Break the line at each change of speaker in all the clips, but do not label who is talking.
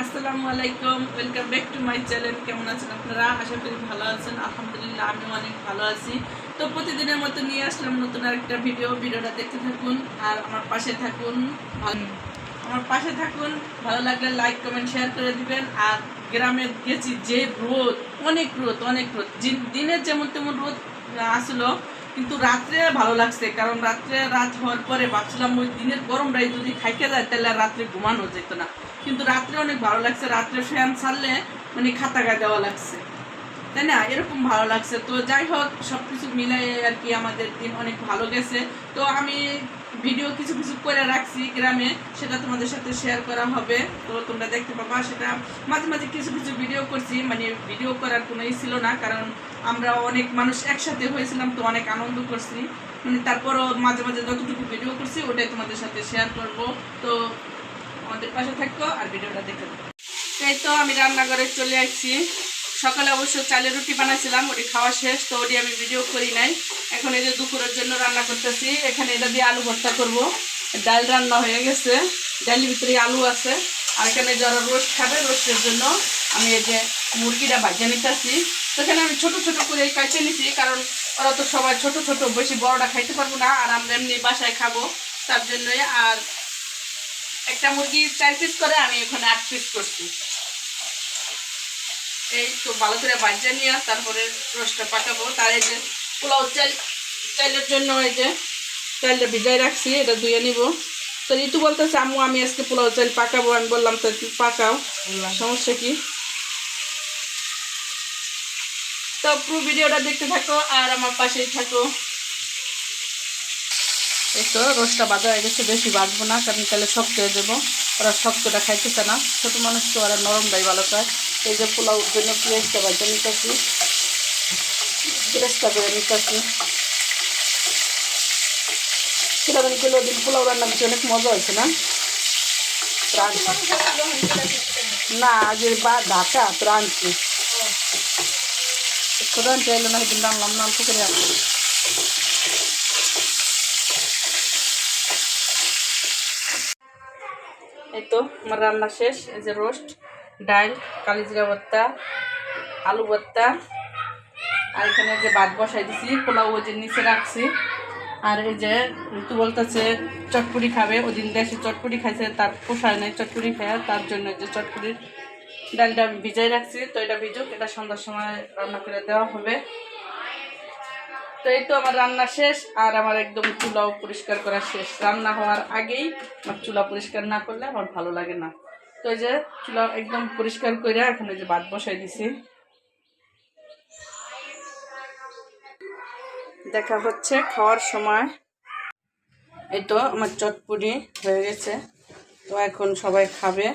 আসসালামু আলাইকুম welcome back to my channel কেমন আছেন আপনারা? আশা করি ভালো আছেন। আলহামদুলিল্লাহ আমি অনেক ভালো আছি। তো প্রতিদিনের মতো নিয়ে আসলাম নতুন আরেকটা ভিডিও ভিডিওটা দেখতে থাকুন আর আমার পাশে থাকুন। আমার পাশে থাকুন। ভালো লাগলে লাইক কমেন্ট শেয়ার করে দিবেন। আর গ্রামে গেছি যে রোদ, অনেক রোদ অনেক রোদ। দিন- দিনের যেমন তেমন রোদ আসলো। কিন্তু রাত্রে ভালো লাগছে, কারণ রাত্রে রাত হওয়ার পরে ভাবছিলাম ওই দিনের গরমটাই যদি খাইতে যায়, তাহলে রাত্রে ঘুমানো যেত না। কিন্তু রাত্রে অনেক ভালো লাগছে, রাত্রে ফ্যান ছাড়লে মানে খাতা গায়ে দেওয়া লাগছে। তাই না? এরকম ভালো লাগছে। তো যাই হোক সব কিছু মিলাই আর কি আমাদের দিন অনেক ভালো গেছে। তো আমি ভিডিও কিছু কিছু করে রাখছি গ্রামে, সেটা তোমাদের সাথে শেয়ার করা হবে। তো তোমরা দেখতে পাবা সেটা। মাঝে মাঝে কিছু কিছু ভিডিও করছি মানে ভিডিও করার কোনো ই ছিল না, কারণ আমরা অনেক মানুষ একসাথে হয়েছিলাম, তো অনেক আনন্দ করছি। মানে তারপরও মাঝে মাঝে যতটুকু ভিডিও করছি, ওটাই তোমাদের সাথে শেয়ার করব। তো আমাদের পাশে থাকো আর ভিডিওটা দেখে। এই তো আমি রান্নাঘরে চলে আসছি। সকালে অবশ্য চালের রুটি বানাইছিলাম, ওটি খাওয়া শেষ, তো ওটি আমি ভিডিও করি নাই। এখন এই যে দুপুরের জন্য রান্না করতেছি, এখানে এটা দিয়ে আলু ভর্তা করব। ডাল রান্না হয়ে গেছে, ডালের ভিতরে আলু আছে, আর এখানে যারা রোস্ট খাবে, রোস্টের জন্য আমি এই যে মুরগিটা ভাজিয়ে নিতেছি। তো এখানে আমি ছোট ছোট করে কাটে নিছি, কারণ ওরা তো সবাই ছোট ছোট, বেশি বড়টা খাইতে পারব না, আর আমরা এমনি বাসায় খাব, তার জন্যই। আর একটা মুরগি চার পিস করে আমি এখানে আট পিস করছি। এই তো ভালো করে বাজিয়ে নিয়ে তারপরে রসটা পাকাবো। তার এই যে পোলাও চাল, চালের জন্য এই যে চালটা ভিজাই রাখছি, এটা ধুয়ে নিব। তো ঋতু বলতেছে, আম্মু, আমি আজকে পোলাও চাল পাকাবো। আমি বললাম, তো পাকাও। সমস্যা কি? তো পুরো ভিডিওটা দেখতে থাকো আর আমার পাশেই থাকো। তো রোস্টটা বাজা হয়ে গেছে বেশি বাজবো না কারণ তাহলে শক্ত হয়ে দেবো ওরা শক্তটা খাইতেছে না ছোটো মানুষ তো ওরা নরমটাই ভালো পায় এই যে পোলাওর জন্য পেঁয়াজটা বাজা নিতেছি পেঁয়াজটা করে নিতেছি কীরকম কিলো দিন পোলাও রান্না করছি অনেক মজা হয়েছে না প্রাণ না আজ বা ঢাকা প্রাণছি কোথাও চাইলো না সেদিন রান্নাম নাম পুকুরে আসছে তো আমার রান্না শেষ, এই যে রোস্ট ডাল কালিজিরা ভর্তা, আলু ভর্তা, আর এখানে যে ভাত বসাই দিছি, পোলাও ওই যে নিচে রাখছি। আর এই যে ঋতু বলতেছে চটপুরি খাবে ওই দিন দেশে চটপুরি খাইছে, তার পোষায় নাই চটপুরি খায়, তার জন্য যে চটপুরির ডালটা ভিজাই রাখছি। তো এটা ভিজুক, এটা সন্ধ্যার সময় রান্না করে দেওয়া হবে। তো এই তো আমার রান্না শেষ, আর আমার একদম চুলাও পরিষ্কার করা শেষ। রান্না হওয়ার আগেই আমার চুলা পরিষ্কার না করলে আমার ভালো লাগে না। তো এই যে চুলা একদম পরিষ্কার করে এখানে যে ভাত বসাই দিছি। দেখা হচ্ছে খাওয়ার সময়। এই তো আমার চটপুরি হয়ে গেছে। তো এখন সবাই খাবে।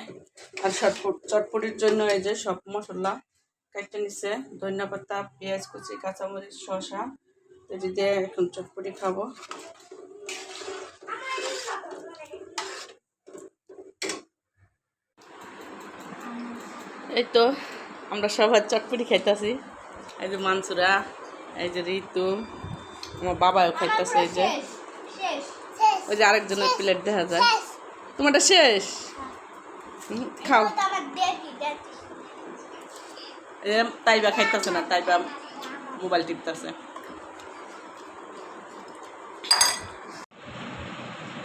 আর চটপুট চটপুরির জন্য এই যে সব মশলা কেটে নিছে। ধনিয়া পাতা পেঁয়াজ কুচি, কাঁচামরিচ, শসা। এটি দিয়ে এখন চটপটি খাব। এই তো আমরা সবাই চটপটি খাইতেছি। এই যে মানসুরা, এই যে ঋতু, আমার বাবাও খাইতেছে এই যে। ওই যে আরেকজনের প্লেট দেখা যায়। তোমারটা শেষ? খাও। তাইবা খাইতেছে না, তাইবা মোবাইল টিপতেছে।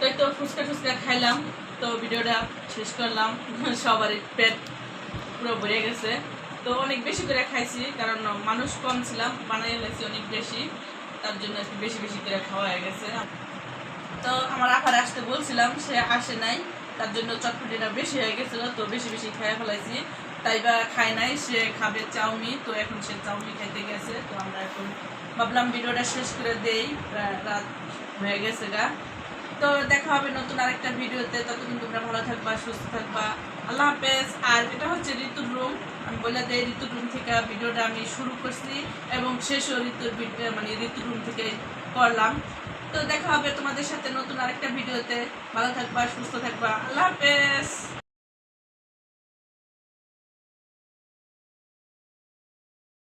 তো এই তো ফুচকা ফুচকা খাইলাম, তো ভিডিওটা শেষ করলাম। সবারই পেট পুরো ভরে গেছে। তো অনেক বেশি করে খাইছি, কারণ মানুষ কম ছিলাম বানাই লাগছি অনেক বেশি, তার জন্য একটু বেশি বেশি করে খাওয়া হয়ে গেছে। তো আমার আপার আসতে বলছিলাম, সে আসে নাই, তার জন্য চটপটিটা বেশি হয়ে গেছিল, তো বেশি বেশি খাইয়া ফেলাইছি। তাই বা খায় নাই, সে খাবে চাউমি, তো এখন সে চাউমি খাইতে গেছে, তো আমরা এখন ভাবলাম ভিডিওটা শেষ করে দেই রাত হয়ে গেছে গা। তো দেখা হবে নতুন আরেকটা ভিডিওতে। ততদিন তোমরা ভালো থাকবা, সুস্থ থাকবা। আল্লাহ হাফেজ। আর এটা হচ্ছে ঋতুর রুম। আমি বলে দেয় ঋতুর রুম থেকে ভিডিওটা আমি শুরু করছি এবং শেষও ঋতুর মানে ঋতুর রুম থেকে করলাম। তো দেখা হবে তোমাদের সাথে নতুন আরেকটা ভিডিওতে। ভালো থাকবা, সুস্থ থাকবা। আল্লাহ হাফেজ।